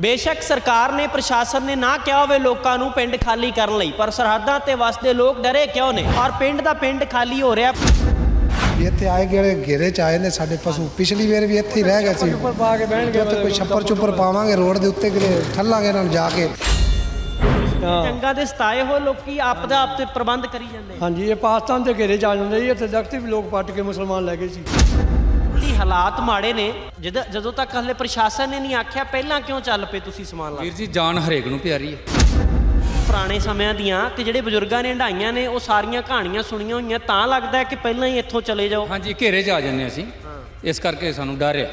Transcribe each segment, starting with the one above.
ਬੇਸ਼ੱਕ ਸਰਕਾਰ ਨੇ ਪ੍ਰਸ਼ਾਸਨ ਨੇ ਨਾ ਕਿਹਾ ਹੋਵੇ ਲੋਕਾਂ ਨੂੰ ਪਿੰਡ ਖਾਲੀ ਕਰਨ ਲਈ ਪਰ ਸਰਹੱਦਾਂ ਤੇ ਵਸਦੇ ਲੋਕ ਡਰੇ ਕਿਉਂ ਨੇ? ਔਰ ਪਿੰਡ ਦਾ ਪਿੰਡ ਖਾਲੀ ਹੋ ਰਿਹਾ। ਵੀ ਇੱਥੇ ਆਏ ਗਏ ਘੇਰੇ ਚ ਆਏ ਨੇ ਸਾਡੇ ਪਸ਼ੂ ਪਿਛਲੀ ਵਾਰ ਵੀ ਇੱਥੇ ਹੀ ਰਹਿ ਗਏ ਸੀ। ਪਾ ਕੇ ਬਹਿਣਗੇ ਉੱਥੇ ਕੋਈ ਛੱਪਰ ਚੁੱਪਰ ਪਾਵਾਂਗੇ ਰੋਡ ਦੇ ਉੱਤੇ ਕਿਤੇ ਠੱਲਾਂਗੇ ਇਹਨਾਂ ਨੂੰ ਜਾ ਕੇ। ਜੰਗਾਂ ਦੇ ਸਤਾਏ ਹੋਏ ਲੋਕੀ ਆਪਦਾ ਆਪ ਤੇ ਪ੍ਰਬੰਧ ਕਰੀ ਜਾਂਦੇ। ਹਾਂਜੀ ਇਹ ਪਾਕਿਸਤਾਨ ਦੇ ਘੇਰੇ ਚ ਆ ਜਾਂਦੇ ਜੀ ਇੱਥੇ ਦਖਤ ਵੀ ਲੋਕ ਪੱਟ ਕੇ ਮੁਸਲਮਾਨ ਲੈ ਗਏ ਸੀ। ਦੀ ਹਾਲਾਤ ਮਾੜੇ ਨੇ। ਜਦ ਜਦੋਂ ਤੱਕ ਹਲੇ ਪ੍ਰਸ਼ਾਸਨ ਨੇ ਨਹੀਂ ਆਖਿਆ ਪਹਿਲਾਂ ਕਿਉਂ ਚੱਲ ਪਏ ਤੁਸੀਂ ਸਮਾਨ ਲਾ ਵੀਰ ਜੀ ਜਾਨ ਹਰੇਕ ਨੂੰ ਪਿਆਰੀ ਹੈ। ਪੁਰਾਣੇ ਸਮਿਆਂ ਦੀਆਂ ਤੇ ਜਿਹੜੇ ਬਜ਼ੁਰਗਾਂ ਨੇ ਹੰਡਾਈਆਂ ਨੇ ਉਹ ਸਾਰੀਆਂ ਕਹਾਣੀਆਂ ਸੁਣੀਆਂ ਹੋਈਆਂ ਤਾਂ ਲੱਗਦਾ ਹੈ ਕਿ ਪਹਿਲਾਂ ਹੀ ਇੱਥੋਂ ਚਲੇ ਜਾਓ। ਹਾਂਜੀ ਘੇਰੇ 'ਚ ਆ ਜੰਨੇ ਅਸੀਂ। ਇਸ ਕਰਕੇ ਸਾਨੂੰ ਡਰ ਆ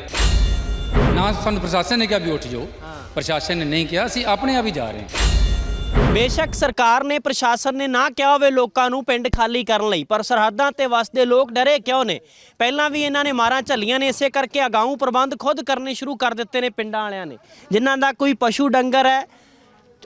ਨਾ ਸਾਨੂੰ ਪ੍ਰਸ਼ਾਸਨ ਨੇ ਕਿਹਾ ਵੀ ਉੱਠ ਜਾਓ। ਪ੍ਰਸ਼ਾਸਨ ਨੇ ਨਹੀਂ ਕਿਹਾ ਅਸੀਂ ਆਪਣੇ ਆਪ ਹੀ ਜਾ ਰਹੇ ਹਾਂ। ਬੇਸ਼ੱਕ ਸਰਕਾਰ ਨੇ, ਪ੍ਰਸ਼ਾਸਨ ਨੇ ਨਾ ਕਿਹਾ ਹੋਵੇ ਲੋਕਾਂ ਨੂੰ ਪਿੰਡ ਖਾਲੀ ਕਰਨ ਲਈ, ਪਰ ਸਰਹੱਦਾਂ ਤੇ ਵਸਦੇ ਲੋਕ ਡਰੇ ਕਿਉਂ ਨੇ? ਪਹਿਲਾਂ ਵੀ ਇਹਨਾਂ ਨੇ ਮਾਰਾਂ ਝੱਲੀਆਂ ਨੇ, ਇਸੇ ਕਰਕੇ ਅਗਾਊਂ ਪ੍ਰਬੰਧ ਖੁਦ ਕਰਨੇ ਸ਼ੁਰੂ ਕਰ ਦਿੱਤੇ ਨੇ ਪਿੰਡਾਂ ਵਾਲਿਆਂ ਨੇ। ਜਿਨ੍ਹਾਂ ਦਾ ਕੋਈ ਪਸ਼ੂ ਡੰਗਰ ਹੈ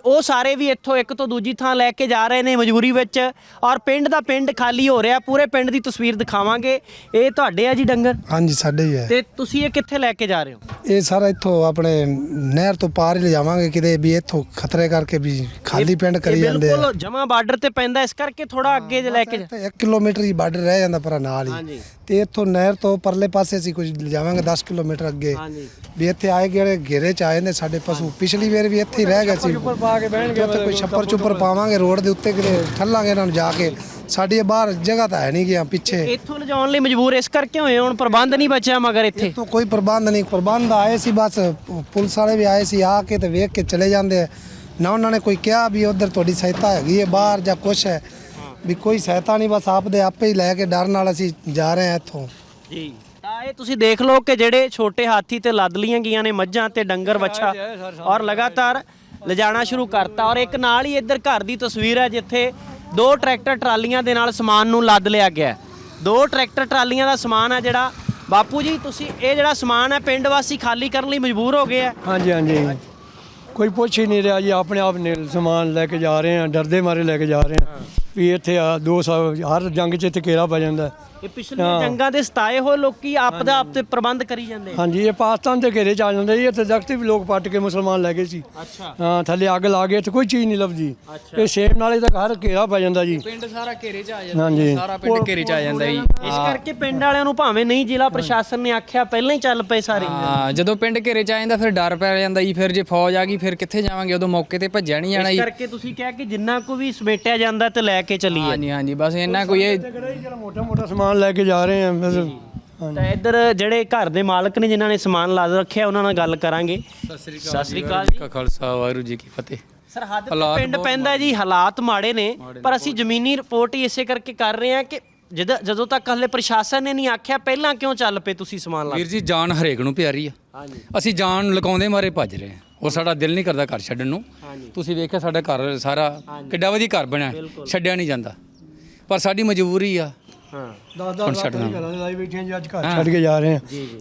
ਉਹ ਸਾਰੇ ਵੀ ਇੱਥੋਂ ਇੱਕ ਤੋਂ ਦੂਜੀ ਥਾਂ ਲੈ ਕੇ ਜਾ ਰਹੇ ਨੇ ਮਜਬੂਰੀ ਵਿੱਚ ਔਰ ਪਿੰਡ ਦਾ ਪਿੰਡ ਖਾਲੀ ਹੋ ਰਿਹਾ ਪੂਰੇ ਪਿੰਡ ਦੀ ਤਸਵੀਰ ਦਿਖਾਵਾਂਗੇ। ਇਹ ਤੁਹਾਡੇ ਆ ਜੀ ਡੰਗਰ? ਹਾਂਜੀ ਸਾਡੇ ਹੀ ਹੈ ਤੇ ਤੁਸੀਂ ਇਹ ਕਿੱਥੇ ਲੈ ਕੇ ਜਾ ਰਹੇ ਹੋ? ਇਹ ਸਾਰਾ ਇੱਥੋਂ ਆਪਣੇ ਨਹਿਰ ਤੋਂ ਪਾਰ ਹੀ ਲਿਜਾਵਾਂਗੇ ਕਿਤੇ ਵੀ ਇੱਥੋਂ ਖਤਰੇ ਕਰਕੇ ਵੀ ਖਾਲੀ ਪਿੰਡ ਕਰੀ ਜਾਂਦੇ ਆ। ਬਿਲਕੁਲ ਜਮਾ ਬਾਰਡਰ ਤੇ ਪੈਂਦਾ ਇਸ ਕਰਕੇ ਥੋੜਾ ਅੱਗੇ ਜੇ ਲੈ ਕੇ ਜਾ- 1 ਕਿਲੋਮੀਟਰ ਹੀ ਬਾਰਡਰ ਰਹਿ ਜਾਂਦਾ ਪਰ ਨਾਲ। ਹੀ। ਤੇ ਇੱਥੋਂ ਨਹਿਰ ਤੋਂ ਪਰਲੇ ਪਾਸੇ ਅਸੀਂ ਕੁਝ ਲਿਜਾਵਾਂਗੇ 10 ਕਿਲੋਮੀਟਰ ਅੱਗੇ। ਹਾਂਜੀ। ਵੀ ਇੱਥੇ ਆਏ ਗਏ ਘੇਰੇ ਚ ਆਏ ਨੇ ਸਾਡੇ ਪਸ਼ੂ। ਪਿਛਲੀ ਵਾਰ ਵੀ ਇੱਥੇ ਹੀ ਰਹਿ ਗਏ ਸੀ। ਪਾ ਕੇ ਬਹਿਣਗੇ ਉੱਥੇ ਕੋਈ ਛੱਪਰ ਚੁੱਪਰ ਪਾਵਾਂਗੇ ਰੋਡ ਦੇ ਉੱਤੇ ਕਿਤੇ ਠੱਲਾਂਗੇ ਇਹਨਾਂ ਨੂੰ ਜਾ ਕੇ। ਸਾਡੀ ਇਹ ਬਾਹਰ ਜਗ੍ਹਾ ਤਾਂ ਹੈ ਨਹੀਂ ਗਿਆ ਪਿੱਛੇ। ਇੱਥੋਂ ਲਿਜਾਉਣ ਲਈ ਮਜਬੂਰ ਇਸ ਕਰਕੇ ਹੋਏ ਹੁਣ ਪ੍ਰਬੰਧ ਨਹੀਂ ਬਚਿਆ ਮਗਰ ਇੱਥੇ। ਤੋਂ ਕੋਈ ਪ੍ਰਬੰਧ ਨਹੀਂ ਪ੍ਰਬੰਧ ਆਏ ਸੀ ਬਸ ਪੁਲਿਸ ਵਾਲੇ ਵੀ ਆਏ ਸੀ ਆ ਕੇ ਤੇ ਵੇਖ ਕੇ ਚਲੇ ਜਾਂਦੇ ਆ। ਨਾ ਉਹਨਾਂ ਨੇ ਕੋਈ ਕਿਹਾ ਵੀ ਉਧਰ ਤੁਹਾਡੀ ਸਹਾਇਤਾ ਹੈਗੀ ਹੈ ਬਾਹਰ ਜਾਂ ਕੁਛ ਹੈ। ਵੀ ਕੋਈ ਸਹਾਇਤਾ ਨਹੀਂ ਬਸ ਆਪਦੇ ਆਪੇ ਹੀ ਲੈ ਕੇ ਡਰ ਨਾਲ ਅਸੀਂ ਜਾ ਰਹੇ ਹਾਂ ਇੱਥੋਂ। ਜੀ। ਤਾਂ ਇਹ ਤੁਸੀਂ ਦੇਖ ਲਓ ਕਿ ਜਿਹੜੇ ਛੋਟੇ ਹਾਥੀ ਤੇ ਲੱਦ ਲੀਆਂ ਗਈਆਂ ਨੇ ਮੱਝਾਂ ਤੇ ਡੰਗਰ ਵੱਛਾ ਔਰ ਲਗਾਤਾਰ ਲਿਜਾਣਾ ਸ਼ੁਰੂ ਕਰਤਾ ਔਰ ਇੱਕ ਨਾਲ ਹੀ ਇੱਧਰ ਘਰ ਦੀ ਤਸਵੀਰ ਹੈ ਜਿੱਥੇ ਦੋ ਟਰੈਕਟਰ ਟਰਾਲੀਆਂ ਦੇ ਨਾਲ ਸਮਾਨ ਨੂੰ ਲੱਦ ਲਿਆ ਗਿਆ ਦੋ ਟਰੈਕਟਰ ਟਰਾਲੀਆਂ ਦਾ ਸਮਾਨ ਹੈ ਜਿਹੜਾ। ਬਾਪੂ ਜੀ, ਤੁਸੀਂ ਇਹ ਜਿਹੜਾ ਸਮਾਨ ਹੈ ਪਿੰਡ ਵਾਸੀ ਖਾਲੀ ਕਰਨ ਲਈ ਮਜਬੂਰ ਹੋ ਗਏ ਆ ਹਾਂਜੀ ਹਾਂਜੀ। ਕੋਈ ਪੁੱਛ ਹੀ ਨਹੀਂ ਰਿਹਾ ਜੀ, ਆਪਣੇ ਆਪ ਨੇ ਸਮਾਨ ਲੈ ਕੇ ਜਾ ਰਹੇ ਆ ਡਰਦੇ ਮਾਰੇ ਲੈ ਕੇ ਜਾ ਰਹੇ ਆ ਵੀ ਇੱਥੇ ਆ ਦੋ ਸਾਲ ਹਰ ਜੰਗ 'ਚ ਇੱਥੇ ਘੇਰਾ ਪੈ ਜਾਂਦਾ ਇਹ ਪਿਛਲੀਆਂ ਜੰਗਾਂ ਦੇ ਸਤਾਏ ਹੋਏ ਲੋਕੀ ਆਪਦਾ ਆਪ ਤੇ ਪ੍ਰਬੰਧ ਕਰੀ ਜਾਂਦੇ ਆ। ਹਾਂਜੀ ਇਹ ਪਾਕਿਸਤਾਨ ਦੇ ਘੇਰੇ ਚ ਆ ਜਾਂਦੇ ਜੀ ਇੱਥੇ ਦਖਤ ਵੀ ਲੋਕ ਪੱਟ ਕੇ ਮੁਸਲਮਾਨ ਲੈ ਗਏ ਸੀ। ਅੱਛਾ। ਹਾਂ ਥੱਲੇ ਅੱਗ ਲਾ ਗਏ ਇੱਥੇ ਕੋਈ ਚੀਜ਼ ਨਹੀਂ ਲੱਭਦੀ। ਇਹ ਸੇਮ ਨਾਲੇ ਤੱਕ ਹਰ ਘੇਰਾ ਪੈ ਜਾਂਦਾ ਜੀ। ਪਿੰਡ ਸਾਰਾ ਘੇਰੇ 'ਚ ਆ ਹਾਂਜੀ। ਸਾਰਾ ਪਿੰਡ ਘੇਰੇ 'ਚ ਆ ਜਾਂਦਾ ਜੀ। ਇਸ ਕਰਕੇ ਪਿੰਡ ਵਾਲਿਆਂ ਨੂੰ ਭਾਵੇਂ ਨਹੀਂ ਜ਼ਿਲ੍ਹਾ ਪ੍ਰਸ਼ਾਸਨ ਨੇ ਆਖਿਆ ਪਹਿਲਾਂ ਹੀ ਚੱਲ ਪਏ ਸਾਰੇ। ਹਾਂ ਜਦੋਂ ਪਿੰਡ ਘੇਰੇ 'ਚ ਆ ਜਾਂਦਾ ਫਿਰ ਡਰ ਪੈ ਜਾਂਦਾ ਜੀ ਫਿਰ ਜੇ ਫੌਜ ਆ ਗਈ ਫਿਰ ਕਿੱਥੇ ਜਾਵਾਂਗੇ? ਉਦੋਂ ਮੌਕੇ ਤੇ ਭੱਜਿਆ ਨਹੀਂ ਜਾਣਾ ਇਸ ਜੀ। ਕਰਕੇ ਤੁਸੀਂ ਕਿਹਾ ਕਿ ਜਿੰਨਾ ਕੋ ਵੀ ਸਮੇਟਿਆ ਜਾਂਦਾ ਤੇ ਲੈ ਕੇ ਚੱਲੀਏ। ਹਾਂਜੀ ਹਾਂਜੀ ਬਸ ਇੰਨਾ ਕੋਈ ਇਹ ਜਿਹੜਾ ਮੋਟਾ ਮੋਟਾ ਸਮਾਨ ਲੈ ਕੇ ਜਾ ਰਹੇ ਆ ਬਸ। ਤਾਂ ਇੱਧਰ ਜਿਹੜੇ ਘਰ ਦੇ ਮਾਲਕ ਨੇ ਜਿਨ੍ਹਾਂ ਨੇ ਸਮਾਨ ਲਾ ਰੱਖਿਆ ਉਹਨਾਂ ਨਾਲ ਗੱਲ ਕਰਾਂਗੇ। ਸਤਿ ਸ੍ਰੀ ਅਕਾਲ ਜੀ ਕਾ ਖਾਲਸਾ ਵਾਹਿਗੁਰੂ ਜੀ ਕੀ ਫਤਿਹ। ਸਰਹੱਦ ਤੇ ਪਿੰਡ ਪੈਂਦਾ ਜੀ ਹਾਲਾਤ ਮਾੜੇ ਨੇ ਪਰ ਅਸੀਂ ਜ਼ਮੀਨੀ ਰਿਪੋਰਟ ਹੀ ਇਸੇ ਕਰਕੇ ਕਰ ਰਹੇ ਹਾਂ ਕਿ ਜਦ ਜਦੋਂ ਤੱਕ ਹਲੇ ਪ੍ਰਸ਼ਾਸਨ ਨੇ ਨਹੀਂ ਆਖਿਆ ਪਹਿਲਾਂ ਕਿਉਂ ਚੱਲ ਪਏ ਤੁਸੀਂ ਸਮਾਨ ਲਾ ਵੀਰ ਜੀ ਜਾਨ ਹਰੇਕ ਨੂੰ ਪਿਆਰੀ ਆ। ਹਾਂਜੀ। ਅਸੀਂ ਜਾਨ ਲਗਾਉਂਦੇ ਮਾਰੇ ਭੱਜ ਰਹੇ ਹਾਂ। ਉਹ ਸਾਡਾ ਦਿਲ ਨਹੀਂ ਕਰਦਾ ਘਰ ਛੱਡਣ ਨੂੰ। ਹਾਂਜੀ। ਤੁਸੀਂ ਵੇਖਿਆ ਸਾਡਾ ਘਰ ਸਾਰਾ ਕਿੱਡਾ ਵਧੀਆ ਘਰ ਬਣਿਆ। ਛੱਡਿਆ ਨਹੀਂ ਜਾਂਦਾ। ਪਰ ਸਾਡੀ ਮਜਬੂਰੀ ਆ ਹਾਂ। 10 10 ਹੁਣ ਲੱਖ। ਦੇ ਘਰਾਂ ਦੇ ਲਾਈ ਬੈਠੇ ਆ ਜੀ ਅੱਜ ਘਰ। ਛੱਡ ਕੇ ਜਾ ਰਹੇ ਆ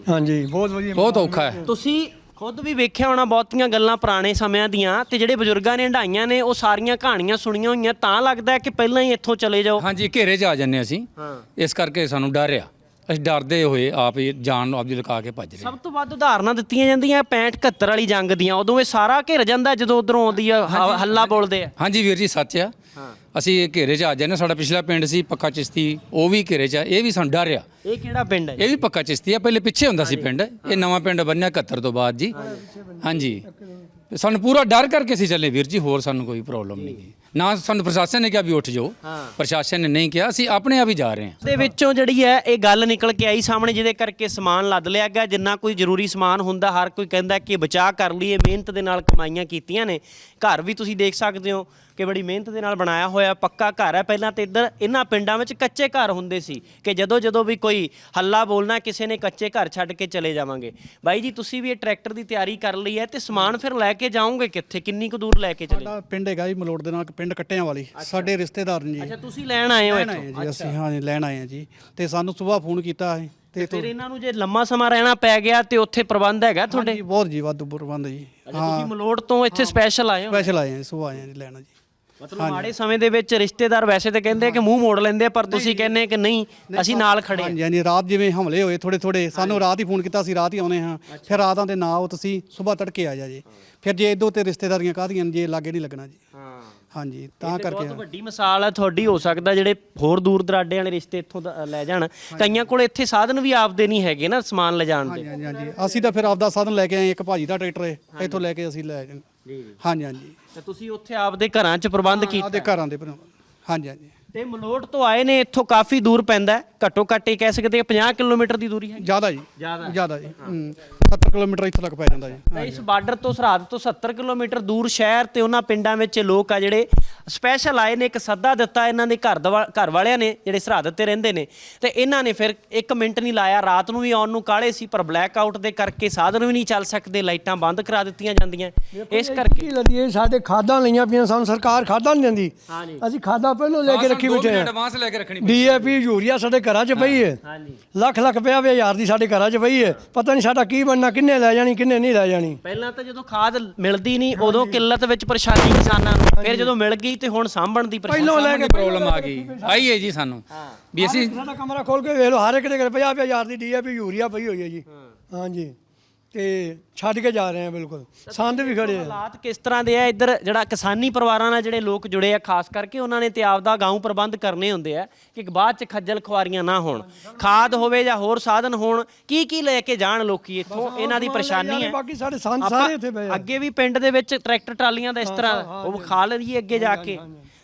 ਹਾਂਜੀ ਬਹੁਤ ਵਧੀਆ ਬਹੁਤ ਔਖਾ ਹੈ। ਤੁਸੀਂ ਖੁਦ ਵੀ ਵੇਖਿਆ ਹੋਣਾ ਬਹੁਤੀਆਂ ਗੱਲਾਂ ਪੁਰਾਣੇ ਸਮਿਆਂ ਦੀਆਂ ਤੇ ਜਿਹੜੇ ਬਜ਼ੁਰਗਾਂ ਨੇ ਹੰਡਾਈਆਂ ਨੇ ਉਹ ਸਾਰੀਆਂ ਕਹਾਣੀਆਂ ਸੁਣੀਆਂ ਹੋਈਆਂ ਤਾਂ ਲੱਗਦਾ ਹੈ ਕਿ ਪਹਿਲਾਂ ਹੀ ਇੱਥੋਂ ਚਲੇ ਜਾਓ। ਹਾਂਜੀ ਘੇਰੇ 'ਚ ਆ ਜੰਨੇ ਅਸੀਂ। ਹਾਂ। ਇਸ ਕਰਕੇ ਸਾਨੂੰ ਡਰ ਆ। ਅਸੀਂ ਡਰਦੇ ਹੋਏ ਆਪ ਹੀ ਜਾਨ ਨੂੰ ਆਪਦੀ ਲਗਾ ਕੇ ਭੱਜ ਰਹੇ। ਸਭ ਤੋਂ ਵੱਧ ਉਦਾਹਰਨਾਂ ਦਿੱਤੀਆਂ ਜਾਂਦੀਆਂ 65 71 ਵਾਲੀ ਜੰਗ ਦੀਆਂ ਉਦੋਂ ਇਹ ਸਾਰਾ ਘਿਰ ਜਾਂਦਾ ਜਦੋਂ ਉਧਰੋਂ ਆਉਂਦੀ ਆ ਹ- ਹੱਲਾ ਬੋਲਦੇ ਆ। ਹਾਂਜੀ ਵੀਰ ਜੀ ਸੱਚ ਆ। ਅਸੀਂ ਇਹ ਘੇਰੇ 'ਚ ਆ ਜਾਂਦੇ ਸਾਡਾ ਪਿਛਲਾ ਪਿੰਡ ਸੀ ਪੱਕਾ ਚਿਸ਼ਤੀ ਉਹ ਵੀ ਘੇਰੇ 'ਚ ਆ ਇਹ ਵੀ ਸਾਨੂੰ ਡਰ ਆ। ਇਹ ਕਿਹੜਾ ਪਿੰਡ ਹੈ ਇਹ ਵੀ ਪੱਕਾ ਚਿਸ਼ਤੀ ਆ ਪਹਿਲੇ ਪਿੱਛੇ ਹੁੰਦਾ ਸੀ ਪਿੰਡ ਇਹ ਨਵਾਂ ਪਿੰਡ ਬਣਿਆ 71 ਤੋਂ ਬਾਅਦ ਜੀ। ਹਾਂਜੀ। ਸਾਨੂੰ ਪੂਰਾ ਡਰ ਕਰਕੇ ਅਸੀਂ ਚੱਲੇ ਵੀਰ ਜੀ ਹੋਰ ਸਾਨੂੰ ਕੋਈ ਪ੍ਰੋਬਲਮ ਨਹੀਂ ਗੀ। ਨਾ ਸਾਨੂੰ ਪ੍ਰਸ਼ਾਸਨ ਨੇ ਕਿਹਾ ਵੀ ਉੱਠ ਜਾਓ। ਪ੍ਰਸ਼ਾਸਨ ਨੇ ਨਹੀਂ ਕਿਹਾ ਅਸੀਂ ਆਪਣੇ ਆਪ ਹੀ ਜਾ ਰਹੇ ਹਾਂ। ਦੇ ਵਿੱਚੋਂ ਜਿਹੜੀ ਹੈ ਇਹ ਗੱਲ ਨਿਕਲ ਕੇ ਆਈ ਸਾਹਮਣੇ ਜਿਹਦੇ ਕਰਕੇ ਸਮਾਨ ਲੱਦ ਲਿਆ ਗਿਆ। ਜਿੰਨਾ ਕੋਈ ਜ਼ਰੂਰੀ ਸਮਾਨ ਹੁੰਦਾ ਹਰ ਕੋਈ ਕਹਿੰਦਾ ਕਿ ਬਚਾਅ ਕਰ ਲਈਏ ਮਿਹਨਤ ਦੇ ਨਾਲ ਕਮਾਈਆਂ ਕੀਤੀਆਂ ਨੇ। ਘਰ ਵੀ ਤੁਸੀਂ ਦੇਖ ਸਕਦੇ ਹੋ ਕਿ ਬੜੀ ਮਿਹਨਤ ਦੇ ਨਾਲ ਬਣਾਇਆ ਹੋਇਆ ਪੱਕਾ ਘਰ ਹੈ। ਪਹਿਲਾਂ ਤੇ ਇੱਧਰ ਇਹਨਾਂ ਪਿੰਡਾਂ ਵਿੱਚ ਕੱਚੇ ਘਰ ਹੁੰਦੇ ਸੀ ਕਿ ਜਦੋਂ ਜਦੋਂ ਵੀ ਕੋਈ ਹੱਲਾ ਬੋਲਣਾ ਕਿਸੇ ਨੇ ਕੱਚੇ ਘਰ ਛੱਡ ਕੇ ਚਲੇ ਜਾਵਾਂਗੇ। ਬਾਈ ਜੀ ਤੁਸੀਂ ਵੀ ਇਹ ਟਰੈਕਟਰ ਦੀ ਤਿਆਰੀ ਕਰ ਲਈ ਹੈ ਤੇ ਸਮਾਨ ਫਿਰ ਲੈ ਕੇ ਜਾਓਗੇ ਕਿੱਥੇ? ਕਿੰਨੀ ਕੁ ਦੂਰ ਲੈ ਕੇ ਚਲੇ? ਸਾਡਾ ਪਿੰਡ ਹੈਗਾ ਜੀ ਮਲੋੜ ਦੇ ਨਾਲ ਪਿੰਡ ਕੱਟਿਆਂ ਵਾਲੀ ਸਾਡੇ ਰਿਸ਼ਤੇਦਾਰ ਨੇ ਜੀ। ਅੱਛਾ ਤੁਸੀਂ ਲੈਣ ਆਏ ਹੋ ਲੈਣ ਇੱਥੋਂ? ਆਏ ਹਾਂ ਜੀ ਅਸੀਂ ਹਾਂ ਜੀ ਲੈਣ ਆਏ ਹਾਂ ਜੀ। ਤੇ ਸਾਨੂੰ ਸਵੇਰ ਫੋਨ ਕੀਤਾ ਹੈ ਤੇ ਫਿਰ ਇਹਨਾਂ ਨੂੰ ਜੇ ਲੰਮਾ ਸਮਾਂ ਰਹਿਣਾ ਪੈ ਗਿਆ ਤੇ ਉੱਥੇ ਪ੍ਰਬੰਧ ਹੈਗਾ ਤੁਹਾਡੇ? ਜੀ ਬਹੁਤ ਜੀ ਵਾਧੂ ਪ੍ਰਬੰਧ ਜੀ। ਅੱਛਾ ਤੁਸੀਂ ਮਲੋੜ ਤੋਂ ਇੱਥੇ ਸਪੈਸ਼ਲ ਆਏ ਹੋ? ਸਪੈਸ਼ਲ ਆਏ ਹਾਂ ਸਵੇਰ ਆਏ ਹਾਂ ਜੀ ਲੈਣ ਜੀ। ਮਤਲਬ ਮਾੜੇ ਸਮੇਂ ਦੇ ਵਿੱਚ ਰਿਸ਼ਤੇਦਾਰ ਵੈਸੇ ਤਾਂ ਕਹਿੰਦੇ ਕਿ ਮੂੰਹ ਮੋੜ ਲੈਂਦੇ ਆ ਪਰ ਤੁਸੀਂ ਕਹਿੰਦੇ ਕਿ ਨਹੀਂ ਅਸੀਂ ਨਾਲ ਖੜੇ ਹਾਂ ਹਾਂਜੀ ਹਾਂਜੀ ਰਾਤ ਜਿਵੇਂ ਹਮਲੇ ਹੋਏ ਥੋੜੇ ਥੋੜੇ ਸਾਨੂੰ ਰਾਤ ਹੀ ਫੋਨ ਕੀਤਾ ਸੀ ਰਾਤ ਹੀ ਆਉਣੇ ਹਾਂ। ਫਿਰ ਰਾਤਾਂ ਦੇ ਨਾ ਤੁਸੀਂ ਸਵੇਰ ਤੜਕੇ ਆ ਜਾ ਜੀ ਫਿਰ ਜੇ ਇਦੋਂ ਤੇ ਰਿਸ਼ਤੇਦਾਰੀਆਂ ਕਾਹਦੀਆਂ ਨੇ, ਜੇ ਲਾਗੇ ਨਹੀਂ ਲੱਗਣਾ ਜੀ। ਹਾਂ। ਹਾਂਜੀ ਤਾਂ ਕਰਕੇ ਬਹੁਤ ਵੱਡੀ ਮਿਸਾਲ ਹੈ ਤੁਹਾਡੀ ਹੋ ਸਕਦਾ ਜਿਹੜੇ ਹੋਰ ਦੂਰ ਦਰਾਡੇ ਵਾਲੇ ਰਿਸ਼ਤੇ ਇੱਥੋਂ ਦਾ ਲੈ ਜਾਣ। ਕਈਆਂ ਕੋਲ ਇੱਥੇ ਸਾਧਨ ਵੀ ਆਪਦੇ ਨਹੀਂ ਹੈਗੇ ਨਾ ਸਮਾਨ ਲਿਜਾਣ ਦੇ। ਹਾਂਜੀ ਹਾਂਜੀ ਅਸੀਂ ਤਾਂ ਫਿਰ ਆਪਦਾ ਸਾਧਨ ਲੈ ਕੇ ਆਏ ਇੱਕ ਭਾਜੀ ਦਾ ਟਰੈਕਟਰ ਹੈ ਇੱਥੋਂ ਲੈ ਕੇ ਅਸੀਂ ਲੈ ਜਾਂਗੇ ਜੀ ਹਾਂਜੀ ਹਾਂਜੀ। ਤੇ ਤੁਸੀਂ ਉੱਥੇ ਆਪਦੇ ਘਰਾਂ 'ਚ ਪ੍ਰਬੰਧ ਕੀਤਾ ਆਪਦੇ ਘਰਾਂ ਦੇ ਹਾਂਜੀ ਹਾਂਜੀ। ਤੇ ਮਲੋਟ ਤੋਂ ਆਏ ਨੇ ਇੱਥੋਂ ਕਾਫੀ ਦੂਰ ਪੈਂਦਾ। ਘੱਟੋ ਘੱਟ ਇਹ ਕਹਿ ਸਕਦੇ ਆ 50 ਕਿਲੋਮੀਟਰ ਦੀ ਦੂਰੀ ਹੈ ਜ਼ਿਆਦਾ ਜੀ। ਜ਼ਿਆਦਾ। ਜ਼ਿਆਦਾ ਜੀ। 70 ਕਿਲੋਮੀਟਰ ਇੱਥੇ ਤੱਕ ਪੈ ਜਾਂਦਾ ਜੀ। ਤਾਂ ਇਸ ਬਾਰਡਰ ਤੋਂ ਸਰਹੱਦ ਤੋਂ 70 ਕਿਲੋਮੀਟਰ ਦੂਰ ਸ਼ਹਿਰ ਤੇ ਉਹਨਾਂ ਪਿੰਡਾਂ ਵਿੱਚ ਲੋਕ ਆ ਜਿਹੜੇ ਸਪੈਸ਼ਲ ਆਏ ਨੇ ਇੱਕ ਸੱਦਾ ਦਿੱਤਾ ਇਹਨਾਂ ਦੇ ਘਰ ਦਵਾ- ਘਰ ਵਾਲਿਆਂ ਨੇ ਜਿਹੜੇ ਸਰਹੱਦ ਤੇ ਰਹਿੰਦੇ ਨੇ। ਤੇ ਇਹਨਾਂ ਨੇ ਫਿਰ 1 ਮਿੰਟ ਨਹੀਂ ਲਾਇਆ ਰਾਤ ਨੂੰ ਵੀ ਆਉਣ ਨੂੰ ਕਾਲੇ ਸੀ ਪਰ ਬਲੈਕ ਆਊਟ ਦੇ ਕਰਕੇ ਸਾਧਨ ਵੀ ਨਹੀਂ ਚੱਲ ਸਕਦੇ ਲਾਈਟਾਂ ਬੰਦ ਕਰਾ ਦਿੱਤੀਆਂ ਜਾਂਦੀਆਂ। ਇਸ ਕਰਕੇ ਕੀ ਲੜੀਏ ਸਾਡੇ ਖਾਦਾਂ ਲਈਆਂ ਪਈਆਂ ਸਾਨੂੰ ਸਰਕਾਰ ਖਾਦਾਂ ਨਹੀਂ ਦਿੰਦੀ। ਹਾਂਜੀ। ਅਸੀਂ ਖਾਦਾਂ ਪਹਿਲਾਂ ਲੈ ਕੇ ਰੱਖੀ ਬੈਠੇ ਆ। ਐਡਵਾਂਸ ਲੈ ਕੇ ਰੱਖਣੀ ਡੀਏਪੀ ਯੂਰੀਆ ਸਾਡੇ ਘਰਾਂ 'ਚ ਪਈ ਹੈ ਹਾਂਜੀ ਲੱਖ ਲੱਖ ਪਿਆ ਵੇ ਹਜ਼ਾਰ ਦੀ ਸਾਡੇ ਘਰਾਂ 'ਚ ਪਈ ਹੈ। ਪਤਾ ਨਹੀਂ ਸਾਡਾ ਕੀ ਬਣਨਾ ਕਿੰਨੇ ਲੈ ਜਾਣੀ ਕਿੰਨੇ ਨਹੀਂ ਲੈ ਜਾਣੀ। ਪਹਿਲਾਂ ਤਾਂ ਜਦੋਂ ਖਾਦ ਮਿਲਦੀ ਨਹੀਂ ਉਦੋਂ ਕਿੱਲਤ ਵਿੱਚ ਪਰੇਸ਼ਾਨੀ ਕਿਸਾਨਾਂ ਨੂੰ। ਫਿਰ ਜਦੋਂ ਮਿਲ ਗਈ ਤੇ ਹੁਣ ਸਾਂਭਣ ਦੀ ਪਰੇਸ਼ਾਨੀ। ਪਹਿਲਾਂ ਲੈ ਕੇ ਪ੍ਰੋਬਲਮ ਆ ਗਈ। ਆਈ ਹੈ ਜੀ ਸਾਨੂੰ। ਵੀ ਅਸੀਂ ਸਾਡਾ ਕਮਰਾ ਖੋਲ ਕੇ ਵੇਖ ਲਓ ਹਰ ਇੱਕ ਦੇ ਘਰ 50 ਹਜ਼ਾਰ ਦੀ ਡੀਏਪੀ ਯੂਰੀਆ ਪਈ ਹੋਈ ਹੈ ਜੀ। ਹਾਂਜੀ। ਤੇ ਛੱਡ ਕੇ ਜਾ ਰਹੇ ਆ ਬਿਲਕੁਲ। ਸੰਦ ਵੀ ਖੜੇ ਆ। ਹਾਲਾਤ ਕਿਸ ਤਰ੍ਹਾਂ ਦੇ ਆ? ਇੱਧਰ ਜਿਹੜਾ ਕਿਸਾਨੀ ਪਰਿਵਾਰਾਂ ਨਾਲ ਜਿਹੜੇ ਲੋਕ ਜੁੜੇ ਆ ਖਾਸ ਕਰਕੇ ਉਹਨਾਂ ਨੇ ਤੇ ਆਪਦਾ ਗਾਉਂ ਪ੍ਰਬੰਧ ਕਰਨੇ ਹੁੰਦੇ ਆ ਕਿ ਬਾਅਦ ਚ ਖੱਜਲ ਖੁਆਰੀਆਂ ਨਾ ਹੋਣ। ਖਾਦ ਹੋਵੇ ਜਾਂ ਹੋਰ ਸਾਧਨ ਹੋਣ ਕੀ ਕੀ ਲੈ ਕੇ ਜਾਣ ਲੋਕੀ ਇੱਥੋਂ? ਇਹਨਾਂ ਦੀ ਪਰੇਸ਼ਾਨੀ ਹੈ। ਬਾਕੀ ਸਾਡੇ ਸੰਦ ਸਾਰੇ ਇੱਥੇ ਪਏ ਆ। ਅੱਗੇ ਵੀ ਪਿੰਡ ਦੇ ਵਿੱਚ ਟਰੈਕਟਰ ਟਰਾਲੀਆਂ ਦਾ ਇਸ ਤਰ੍ਹਾਂ ਉਹ ਖਾ ਲਈਏ ਅੱਗੇ ਜਾ ਕੇ।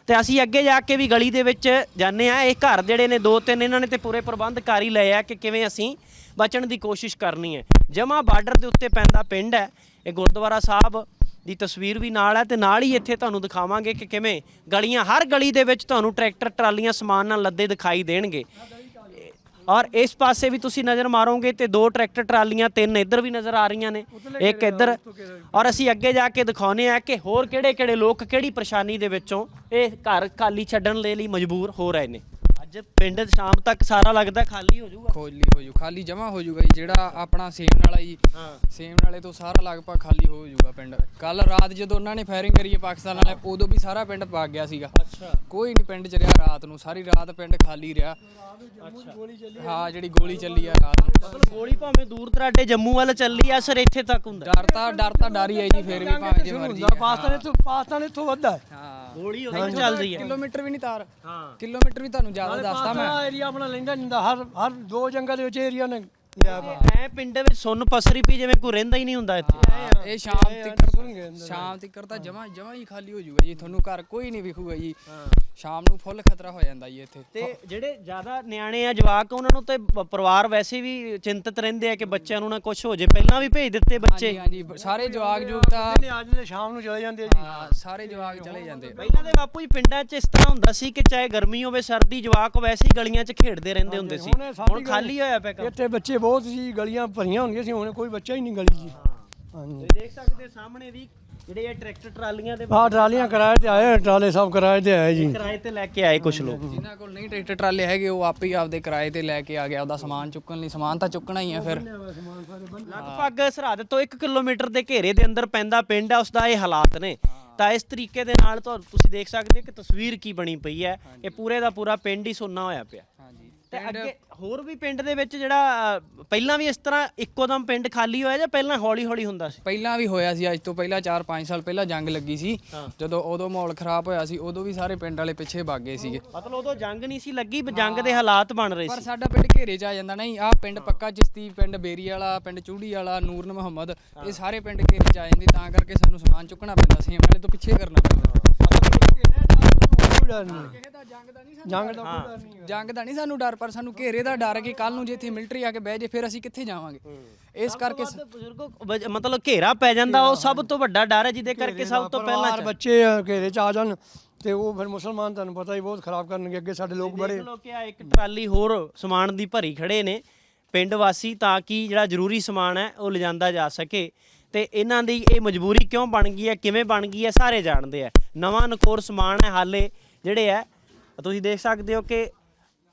ਤੇ ਅਸੀਂ ਅੱਗੇ ਜਾ ਕੇ ਵੀ ਗਲੀ ਦੇ ਵਿੱਚ ਜਾਂਦੇ ਆ ਇਹ ਘਰ ਜਿਹੜੇ ਨੇ ਦੋ ਤਿੰਨ ਇਹਨਾਂ ਨੇ ਤੇ ਪੂਰੇ ਪ੍ਰਬੰਧ ਕਰ ਹੀ ਲਏ ਆ ਕਿ ਕਿਵੇਂ ਅਸੀਂ ਬਚਣ ਦੀ ਕੋਸ਼ਿਸ਼ ਕਰਨੀ ਹੈ। ਜਮਾ ਬਾਰਡਰ ਦੇ ਉੱਤੇ ਪੈਂਦਾ ਪਿੰਡ ਹੈ। ਇਹ ਗੁਰਦੁਆਰਾ ਸਾਹਿਬ ਦੀ ਤਸਵੀਰ ਵੀ ਨਾਲ ਹੈ ਤੇ ਨਾਲ ਹੀ ਇੱਥੇ ਤੁਹਾਨੂੰ ਦਿਖਾਵਾਂਗੇ ਕਿ ਕਿਵੇਂ ਗਲੀਆਂ ਹਰ ਗਲੀ ਦੇ ਵਿੱਚ ਤੁਹਾਨੂੰ ਟਰੈਕਟਰ ਟਰਾਲੀਆਂ ਸਮਾਨ ਨਾਲ ਲੱਦੇ ਦਿਖਾਈ ਦੇਣਗੇ। ਔਰ ਇਸ ਪਾਸੇ ਵੀ ਤੁਸੀਂ ਨਜ਼ਰ ਮਾਰੋਗੇ ਤੇ ਦੋ ਟਰੈਕਟਰ ਟਰਾਲੀਆਂ ਤਿੰਨ ਇੱਧਰ ਵੀ ਨਜ਼ਰ ਆ ਰਹੀਆਂ ਨੇ ਇੱਕ ਇੱਧਰ ਔਰ ਅਸੀਂ ਅੱਗੇ ਜਾ ਕੇ ਦਿਖਾਉਨੇ ਆ ਕਿ ਹੋਰ ਕਿਹੜੇ ਕਿਹੜੇ ਲੋਕ ਕਿਹੜੀ ਪਰੇਸ਼ਾਨੀ ਦੇ ਵਿੱਚੋਂ ਇਹ ਘਰ ਖਾਲੀ ਛੱਡਣ ਦੇ ਲਈ ਮਜਬੂਰ ਹੋ ਰਹੇ ਨੇ। ਅੱਜ ਪਿੰਡ ਸ਼ਾਮ ਤੱਕ ਸਾਰਾ ਲੱਗਦਾ ਖਾਲੀ ਹੋ ਜਾਊਗਾ। ਖੋਲੀ ਹੋ ਜੂ ਖਾਲੀ ਜਮਾ ਹੋ ਜੂਗਾ ਜੀ ਜਿਹੜਾ ਆਪਣਾ ਸੇਮ ਵਾਲਾ ਜੀ ਸੇਮ ਵਾਲੇ ਤੋਂ ਸਾਰਾ ਲਗਭਗ ਖਾਲੀ ਹੋ ਜੂਗਾ ਪਿੰਡ। ਕੱਲ ਰਾਤ ਜਦੋਂ ਉਹਨਾਂ ਨੇ ਫਾਇਰਿੰਗ ਕਰੀ ਹੈ ਪਾਕਿਸਤਾਨ ਵਾਲੇ ਉਦੋਂ ਵੀ ਸਾਰਾ ਪਿੰਡ ਭਾਗ ਗਿਆ ਸੀਗਾ। ਕੋਈ ਨਹੀਂ ਪਿੰਡ ਚ ਰਿਹਾ ਰਾਤ ਨੂੰ ਸਾਰੀ ਰਾਤ ਪਿੰਡ ਖਾਲੀ ਰਿਹਾ। ਹਾਂ ਜਿਹੜੀ ਗੋਲੀ ਚੱਲੀ ਆ ਰਾਤ ਨੂੰ। ਮਤਲਬ ਗੋਲੀ ਭਾਵੇਂ ਦੂਰ ਦਰਾਡੇ ਜੰਮੂ ਵੱਲ ਚੱਲੀ ਆ ਸਰ ਇੱਥੇ ਤੱਕ ਹੁੰਦਾ। ਡਰ ਤਾਂ ਡਰ ਤਾਂ ਡਰ ਹੀ ਹੈ ਜੀ ਫੇਰ ਵੀ ਭਾਵੇਂ ਜੇ ਮਰਜ਼ੀ ਪਾਕਿਸਤਾਨ ਇੱਥੋਂ ਪਾਕਿਸਤਾਨ ਇੱਥੋਂ ਵੱਧਾ। ਹੈ ਹਾਂ। ਗੋਲੀ ਉਹਦੇ ਚੱਲ ਰਹੀ ਹੈ। ਕਿਲੋਮੀਟਰ ਵੀ ਨਹੀਂ ਤਾਰ। ਹਾਂ। ਕਿਲੋਮੀਟਰ ਵੀ ਤੁਹਾਨੂੰ ਜ਼ਿਆਦਾ ਦੱਸਦਾ ਮੈਂ। ਏਰੀਆ ਆਪਣਾ ਲੈਂਦਾ ਨਹੀਂ ਹੁੰਦਾ ਹਰ ਹਰ ਦੋ ਜੰਗਾਂ ਦੇ ਵਿੱਚ ਏਰੀਆ ਨੇ। ਐ ਪਿੰਡ ਵਿੱਚ ਸੁੰਨ ਪਸਰੀ ਪਈ ਜਿਵੇਂ ਕੋਈ ਰਹਿੰਦਾ ਹੀ ਨਹੀਂ ਹੁੰਦਾ ਇੱਥੇ। ਇਹ ਸ਼ਾਮ ਤੱਕ ਸ਼ਾਮ ਤੱਕ ਤਾਂ ਜਮਾ ਜਮਾ ਹੀ ਖਾਲੀ ਹੋ ਜੂਗਾ ਜੀ ਤੁਹਾਨੂੰ ਘਰ ਕੋਈ ਨਹੀਂ ਵਿਖੂਗਾ ਜੀ। ਸ਼ਾਮ ਨੂੰ ਫੁੱਲ ਖਤਰਾ ਹੋ ਜਾਂਦਾ ਜੀ ਇੱਥੇ। ਤੇ ਜਿਹੜੇ ਜ਼ਿਆਦਾ ਨਿਆਣੇ ਆ ਜਵਾਕ ਉਹਨਾਂ ਨੂੰ ਤੇ ਪਰਿਵਾਰ ਵੈਸੇ ਵੀ ਚਿੰਤਤ ਰਹਿੰਦੇ ਆ ਕਿ ਬੱਚਿਆਂ ਨੂੰ ਨਾ ਕੁਝ ਹੋ ਜੇ ਪਹਿਲਾਂ ਵੀ ਭੇਜ ਦਿੱਤੇ ਬੱਚੇ। ਹਾਂਜੀ ਹਾਂਜੀ ਬ- ਸਾਰੇ ਜਵਾਗ ਜੂਗ ਤਾਂ ਅੱਜ ਨੇ ਸ਼ਾਮ ਨੂੰ ਚਲੇ ਜਾਂਦੇ ਆ ਜੀ। ਹਾਂ, ਸਾਰੇ ਜਵਾਗ ਚਲੇ ਜਾਂਦੇ ਪਹਿਲਾਂ ਦੇ ਬਾਪੂ ਜੀ ਪਿੰਡਾਂ 'ਚ ਇਸ ਤਰ੍ਹਾਂ ਹੁੰਦਾ ਸੀ ਕਿ ਚਾਹੇ ਗਰਮੀ ਹੋਵੇ ਸਰਦੀ ਜਵਾਕ ਵੈਸੇ ਹੀ ਗਲੀਆਂ 'ਚ ਖੇਡਦੇ ਰਹਿੰਦੇ ਹੁੰਦੇ ਸੀ। ਹੁਣ ਖਾਲੀ ਹੋਇਆ ਪਿਆ ਕੰਮ। ਇੱਥੇ ਬੱਚੇ ਬਹੁਤ ਸੀ ਗਲੀਆਂ ਭਰੀਆਂ ਹੁੰਦੀਆਂ ਸੀ ਹੁਣ ਕੋਈ ਬੱਚਾ ਹੀ ਨਹੀਂ ਗਲੀ 'ਚ। ਹਾਂਜੀ। ਤੁਸੀਂ ਦੇਖ ਸਕਦੇ ਹੋ ਸਾਹਮਣੇ ਵੀ ਜਿਹੜੇ ਇਹ ਟਰੈਕਟਰ ਟਰਾਲੀਆਂ ਦੇ ਆਹ ਟਰਾਲੀਆਂ ਕਿਰਾਏ ਤੇ ਆਏ ਟਰਾਲੇ ਸਭ ਕਿਰਾਏ ਤੇ ਆਏ ਜੀ। ਕਿਰਾਏ ਤੇ ਲੈ ਕੇ ਆਏ ਕੁਝ ਲੋਕ। ਜਿਨ੍ਹਾਂ ਕੋਲ ਨਹੀਂ ਟਰੈਕਟਰ ਟਰਾਲੇ ਹੈਗੇ ਉਹ ਆਪੇ ਹੀ ਆਪਦੇ ਕਿਰਾਏ ਤੇ ਲੈ ਕੇ ਆ ਗਿਆ ਉਹਦਾ ਸਮਾਨ ਚੁੱਕਣ ਲਈ। ਸਮਾਨ ਤਾਂ ਚੁੱਕਣਾ ਹੀ ਆ ਫਿਰ। ਲਗਭਗ ਸਰਹੱਦ ਤੋਂ 1 ਕਿਲੋਮੀਟਰ ਦੇ ਘੇਰੇ ਦੇ ਅੰਦਰ ਪੈਂਦਾ ਪਿੰਡ ਆ ਉਸ ਦਾ ਇਹ ਹਾਲਾਤ ਨੇ। ਤਾਂ ਇਸ ਤਰੀਕੇ ਦੇ ਨਾਲ ਤੁਹਾਨੂੰ ਤੁਸੀਂ ਦੇਖ ਸਕਦੇ ਹੋ ਕਿ ਤਸਵੀਰ ਕੀ ਬਣੀ ਪਈ ਹੈ। ਇਹ ਪੂਰੇ ਦਾ ਪੂਰਾ ਪਿੰਡ ਹੀ ਸੁੰਨਾ ਹੋਇਆ ਪਿਆ। ਤੇ ਅੱਗੇ ਹੋਰ ਵੀ ਪਿੰਡ ਦੇ ਵਿੱਚ ਜਿਹੜਾ ਅ, ਪਹਿਲਾਂ ਵੀ ਇਸ ਤਰ੍ਹਾਂ ਇੱਕੋ ਦਮ ਪਿੰਡ ਖਾਲੀ ਹੋਇਆ ਜਾਂ ਪਹਿਲਾਂ ਹੌਲੀ ਹੌਲੀ ਹੁੰਦਾ ਸੀ? ਪਹਿਲਾਂ ਵੀ ਹੋਇਆ ਸੀ ਅੱਜ ਤੋਂ ਪਹਿਲਾਂ 4-5 ਸਾਲ ਪਹਿਲਾਂ ਜੰਗ ਲੱਗੀ ਸੀ। ਹਾਂ। ਜਦੋਂ ਉਦੋਂ ਮਾਹੌਲ ਖਰਾਬ ਹੋਇਆ ਸੀ ਉਦੋਂ ਵੀ ਸਾਰੇ ਪਿੰਡ ਵਾਲੇ ਪਿੱਛੇ ਭੱਗ ਗਏ ਸੀਗੇ। ਮਤਲਬ ਉਦੋਂ ਜੰਗ ਨਹੀਂ ਸੀ ਲੱਗੀ ਜੰਗ ਦੇ ਹਾਲਾਤ ਬਣ ਰਹੇ ਪਰ ਸੀ। ਸਾਡਾ ਪਿੰਡ ਘੇਰੇ 'ਚ ਆ ਜਾਂਦਾ ਨਹੀਂ ਆਹ ਪਿੰਡ ਪੱਕਾ ਚਿਸ਼ਤੀ ਪਿੰਡ ਬੇਰੀ ਵਾਲਾ ਪਿੰਡ ਚੂੜੀ ਵਾਲਾ ਨੂਰਨ ਮੁਹੰਮਦ ਇਹ ਸਾਰੇ ਪਿੰਡ ਘੇਰੇ 'ਚ ਆ ਜਾਂਦੇ ਤਾਂ ਕਰਕੇ ਸਾਨੂੰ ਸਮਾਨ ਚੁੱਕਣਾ ਪੈਂਦਾ ਸੀ ਵਾਲੇ ਤੋਂ ਪਿੱਛੇ ਕਰਨਾ ਪੈਂਦਾ। ਜੰਗ ਦਾ ਨਹੀਂ ਸਾਨੂੰ ਡਰ। ਪਰ ਸਾਨੂੰ ਘੇਰੇ ਦਾ ਡਰ ਹੈ ਕਿ ਕੱਲ ਨੂੰ ਜੇ ਇੱਥੇ ਮਿਲਟਰੀ ਆ ਕੇ ਬਹਿ ਜੇ ਫਿਰ ਅਸੀਂ ਕਿੱਥੇ ਜਾਵਾਂਗੇ? ਇਸ ਕਰਕੇ ਸ- ਬਜ਼ੁਰਗੋ ਵਜ- ਮਤਲਬ ਘੇਰਾ ਪੈ ਜਾਂਦਾ ਉਹ ਸਭ ਤੋਂ ਵੱਡਾ ਡਰ ਹੈ ਜਿਹਦੇ ਕਰਕੇ ਸਭ ਤੋਂ ਪਹਿਲਾਂ ਪਰਿਵਾਰ ਬੱਚੇ ਆ, ਘੇਰੇ ਚ ਆ ਜਾਣ ਤੇ ਉਹ ਫਿਰ ਮੁਸਲਮਾਨ ਤੁਹਾਨੂੰ ਪਤਾ ਹੀ ਬਹੁਤ ਖਰਾਬ ਕਰਨਗੇ ਅੱਗੇ ਸਾਡੇ ਲੋਕ ਬੜੇ ਦੇਖ ਲਓ ਕਿ ਆ ਇੱਕ ਟਰਾਲੀ ਹੋਰ ਸਮਾਨ ਦੀ ਭਰੀ ਖੜੇ ਨੇ ਪਿੰਡ ਵਾਸੀ ਤਾਂ ਕਿ ਜਿਹੜਾ ਜ਼ਰੂਰੀ ਸਮਾਨ ਹੈ ਉਹ ਲਿਜਾਂਦਾ ਜਾ ਸਕੇ। ਤੇ ਇਹਨਾਂ ਦੀ ਇਹ ਮਜਬੂਰੀ ਕਿਉਂ ਬਣ ਗਈ ਹੈ ਕਿਵੇਂ ਬਣ ਗਈ ਹੈ ਸਾਰੇ ਜਾਣਦੇ ਆ। ਨਵਾਂ ਨਕੋਰ ਸਮਾਨ ਹੈ ਹਾਲੇ ਜਿਹੜੇ ਹੈ ਤੁਸੀਂ ਦੇਖ ਸਕਦੇ ਹੋ ਕਿ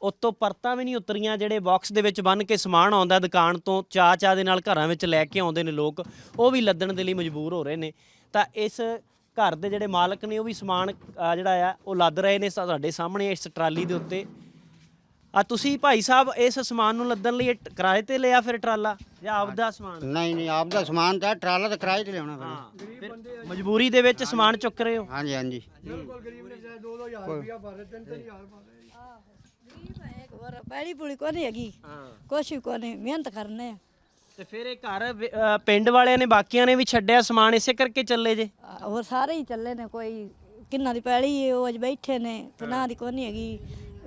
ਉੱਤੋਂ ਪਰਤਾਂ ਵੀ ਨਹੀਂ ਉਤਰੀਆਂ ਜਿਹੜੇ ਬਾਕਸ ਦੇ ਵਿੱਚ ਬੰਨ ਕੇ ਸਮਾਨ ਆਉਂਦਾ ਦੁਕਾਨ ਤੋਂ ਚਾ ਚਾ ਦੇ ਨਾਲ ਘਰਾਂ ਵਿੱਚ ਲੈ ਕੇ ਆਉਂਦੇ ਨੇ ਲੋਕ ਉਹ ਵੀ ਲੱਦਣ ਦੇ ਲਈ ਮਜਬੂਰ ਹੋ ਰਹੇ ਨੇ। ਤਾਂ ਇਸ ਘਰ ਦੇ ਜਿਹੜੇ ਮਾਲਕ ਨੇ ਉਹ ਵੀ ਸਮਾਨ ਜਿਹੜਾ ਆ ਉਹ ਲੱਦ ਰਹੇ ਨੇ ਤੁਹਾਡੇ ਸਾਹਮਣੇ ਇਸ ਟਰਾਲੀ ਦੇ ਉੱਤੇ। ਆ ਤੁਸੀਂ ਭਾਈ ਸਾਹਿਬ ਇਸ ਸਮਾਨ ਨੂੰ ਲੱਦਣ ਲਈ ਕਿਰਾਏ ਤੇ ਲਿਆ ਫਿਰ ਟਰਾਲਾ ਜਾਂ ਆਪਦਾ ਸਮਾਨ? ਨਹੀਂ ਨਹੀਂ ਆਪ ਦਾ ਸਮਾਨ ਤਾਂ ਟਰਾਲਾ ਤਾਂ ਕਿਰਾਏ ਤੇ ਲਿਆਉਣਾ ਪੈਣਾ। ਮਜਬੂਰੀ ਦੇ ਵਿੱਚ ਸਮਾਨ ਚੁੱਕ ਰਹੇ ਹੋ? ਹਾਂਜੀ ਹਾਂਜੀ। ਹੋਰ ਪੈੜੀ ਪੁਲੀ ਕੋ ਨਹੀਂ ਹੈਗੀ। ਕੁਛ ਵੀ ਕੋ ਨਹੀਂ ਮਿਹਨਤ ਕਰਨੇ ਆ। ਤੇ ਫਿਰ ਇਹ ਘਰ ਵਿ- ਅ, ਪਿੰਡ ਵਾਲਿਆਂ ਨੇ ਬਾਕੀਆਂ ਨੇ ਵੀ ਛੱਡਿਆ ਸਮਾਨ ਇਸੇ ਕਰਕੇ ਚੱਲੇ ਜੇ? ਆ, ਹੋਰ ਸਾਰੇ ਹੀ ਚੱਲੇ ਨੇ ਕੋਈ ਕਿੰਨਾ ਦੀ ਪੈੜੀ ਹੈ, ਉਹ ਅੱਜ ਬੈਠੇ ਨੇ ਤੇ ਨਾ ਦੀ ਕੋ ਨਹੀਂ ਹੈਗੀ।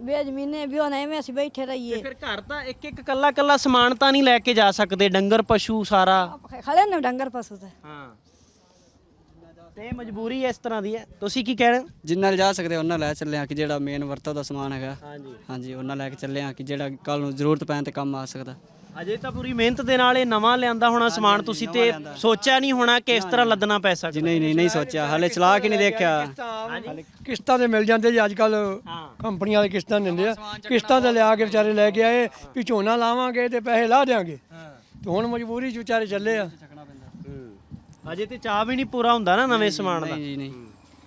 ਬੇ ਜ਼ਮੀਨੇ ਵੀ ਹੁਣ ਐਵੇਂ ਅਸੀਂ ਬੈਠੇ ਰਹੀਏ। ਫਿਰ ਘਰ ਤਾਂ ਇੱਕ ਇੱਕ ਕੱਲਾ ਕੱਲਾ ਸਮਾਨ ਤਾਂ ਨਹੀਂ ਲੈ ਕੇ ਜਾ ਸਕਦੇ ਡੰਗਰ ਪਸ਼ੂ ਸਾਰਾ। ਖੜੇ ਨੇ ਡੰਗਰ ਪਸ਼ੂ ਤੇ। ਹਾਂ। ਤੇ ਮਜਬੂਰੀ ਇਸ ਤਰ੍ਹਾਂ ਦੀ ਹੈ। ਤੁਸੀਂ ਕੀ ਕਹਿ ਰਹੇ ਹੋ? ਜਿੰਨਾ ਲਿਜਾ ਸਕਦੇ ਉਹਨਾਂ ਲੈ ਚੱਲੇ ਆ ਕਿ ਜਿਹੜਾ ਮੇਨ ਵਰਤੋਂ ਦਾ ਸਮਾਨ ਹੈਗਾ। ਹਾਂਜੀ। ਹਾਂਜੀ ਉਹਨਾਂ ਲੈ ਕੇ ਚੱਲੇ ਆ ਕਿ ਜਿਹੜਾ ਕੱਲ ਨੂੰ ਜ਼ਰੂਰਤ ਪੈਣ ਤੇ ਕੰਮ ਆ ਸਕਦਾ। ਅਜੇ ਤਾਂ ਪੂਰੀ ਮਿਹਨਤ ਦੇ ਨਾਲ ਇਹ ਨਵਾਂ ਲਿਆਂਦਾ ਹੋਣਾ ਸਮਾਨ ਤੁਸੀਂ ਤੇ ਸੋਚਿਆ ਨਹੀਂ ਹੋਣਾ ਕਿ ਇਸ ਤਰ੍ਹਾਂ ਲੱਦਣਾ ਪੈ ਜੀ ਸਕਦਾ ਨਹੀਂ ਨਹੀਂ ਨਹੀਂ ਸੋਚਿਆ। ਹਾਲੇ ਚਲਾ ਕੇ ਨਹੀਂ ਦੇਖਿਆ। ਕਿਸ਼ਤਾਂ ਤੇ ਮਿਲ ਜਾਂਦੇ ਜੀ ਅੱਜ ਕੱਲ ਕੰਪਨੀਆਂ ਵਾਲੇ ਕਿਸ਼ਤਾਂ ਦਿੰਦੇ ਆ। ਕਿਸ਼ਤਾਂ ਤੇ ਲਿਆ ਕੇ ਵਿਚਾਰੇ ਲੈ ਕੇ ਆਏ ਵੀ ਝੋਨਾ ਲਾਵਾਂਗੇ ਤੇ ਪੈਸੇ ਲਾ ਦੇਾਂਗੇ ਤੇ ਹੁਣ ਮਜਬੂਰੀ 'ਚ ਵਿਚਾਰੇ ਚੱਲੇ ਆ। ਅਜੇ ਤੇ ਚਾਹ ਵੀ ਨਹੀਂ ਪੂਰਾ ਹੁੰਦਾ ਨਾ ਨਵੇਂ ਸਮਾਨ ਦਾ। ਨਹੀਂ ਜੀ ਨਹੀਂ।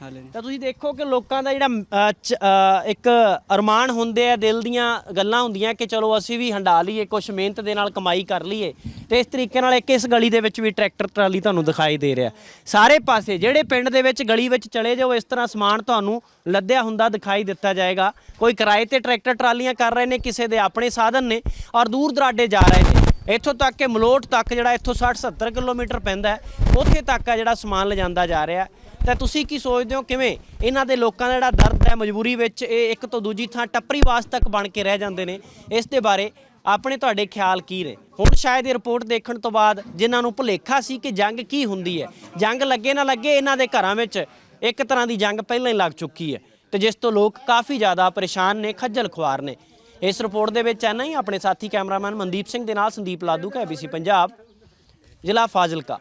ਹਾਲੇ ਨਹੀਂ। ਤਾਂ ਤੁਸੀਂ ਦੇਖੋ ਕਿ ਲੋਕਾਂ ਦਾ ਜਿਹੜਾ ਅ, ਚ- ਅ, ਇੱਕ ਅਰਮਾਨ ਹੁੰਦੇ ਆ ਦਿਲ ਦੀਆਂ ਗੱਲਾਂ ਹੁੰਦੀਆਂ ਕਿ ਚਲੋ ਅਸੀਂ ਵੀ ਹੰਡਾ ਲਈਏ ਕੁਝ ਮਿਹਨਤ ਦੇ ਨਾਲ ਕਮਾਈ ਕਰ ਲਈਏ। ਤੇ ਇਸ ਤਰੀਕੇ ਨਾਲ ਇੱਕ ਇਸ ਗਲੀ ਦੇ ਵਿੱਚ ਵੀ ਟਰੈਕਟਰ ਟਰਾਲੀ ਤੁਹਾਨੂੰ ਦਿਖਾਈ ਦੇ ਰਿਹਾ। ਸਾਰੇ ਪਾਸੇ ਜਿਹੜੇ ਪਿੰਡ ਦੇ ਵਿੱਚ ਗਲੀ ਵਿੱਚ ਚਲੇ ਜਾਓ ਇਸ ਤਰ੍ਹਾਂ ਸਮਾਨ ਤੁਹਾਨੂੰ ਲੱਦਿਆ ਹੁੰਦਾ ਦਿਖਾਈ ਦਿੱਤਾ ਜਾਏਗਾ। ਕੋਈ ਕਿਰਾਏ ਤੇ ਟਰੈਕਟਰ ਟਰਾਲੀਆਂ ਕਰ ਰਹੇ ਨੇ ਕਿਸੇ ਦੇ ਆਪਣੇ ਸਾਧਨ ਨੇ ਔਰ ਦੂਰ ਦਰਾਡੇ ਜਾ ਰਹੇ ਨੇ। ਇੱਥੋਂ ਤੱਕ ਕਿ ਮਲੋਟ ਤੱਕ ਜਿਹੜਾ ਇੱਥੋਂ 60 70 ਕਿਲੋਮੀਟਰ ਪੈਂਦਾ ਉੱਥੇ ਤੱਕ ਆ ਜਿਹੜਾ ਸਮਾਨ ਲਿਜਾਂਦਾ ਜਾ ਰਿਹਾ ਤਾਂ ਤੁਸੀਂ ਕੀ ਸੋਚਦੇ ਹੋ ਕਿਵੇਂ ਇਹਨਾਂ ਦੇ ਲੋਕਾਂ ਦਾ ਜਿਹੜਾ ਦਰਦ ਹੈ ਮਜਬੂਰੀ ਵਿੱਚ ਇਹ ਇੱਕ ਤੋਂ ਦੂਜੀ ਥਾਂ ਟੱਪਰੀ ਵਾਸ ਤੱਕ ਬਣ ਕੇ ਰਹਿ ਜਾਂਦੇ ਨੇ? ਇਸ ਦੇ ਬਾਰੇ ਆਪਣੇ ਤੁਹਾਡੇ ਖਿਆਲ ਕੀ ਨੇ ਹੁਣ ਸ਼ਾਇਦ ਇਹ ਰਿਪੋਰਟ ਦੇਖਣ ਤੋਂ ਬਾਅਦ ਜਿਨ੍ਹਾਂ ਨੂੰ ਭੁਲੇਖਾ ਸੀ ਕਿ ਜੰਗ ਕੀ ਹੁੰਦੀ ਹੈ, ਜੰਗ ਲੱਗੇ ਨਾ ਲੱਗੇ ਇਹਨਾਂ ਦੇ ਘਰਾਂ ਵਿੱਚ ਇੱਕ ਤਰ੍ਹਾਂ ਦੀ ਜੰਗ ਪਹਿਲਾਂ ਹੀ ਲੱਗ ਚੁੱਕੀ ਹੈ। ਤੇ ਜਿਸ ਤੋਂ ਲੋਕ ਕਾਫੀ ਜ਼ਿਆਦਾ ਪਰੇਸ਼ਾਨ ਨੇ, ਖੱਜਲ ਖੁਆਰ ਨੇ। ਇਸ ਰਿਪੋਰਟ ਦੇ ਵਿੱਚ ਐਨਾ ਹੀ। ਆਪਣੇ ਸਾਥੀ ਕੈਮਰਾਮੈਨ ਮਨਦੀਪ ਸਿੰਘ ਦੇ ਨਾਲ ਸੰਦੀਪ ਲਾਦੂ ਕਾ ABC ਪੰਜਾਬ, ਜ਼ਿਲ੍ਹਾ ਫਾਜ਼ਿਲਕਾ।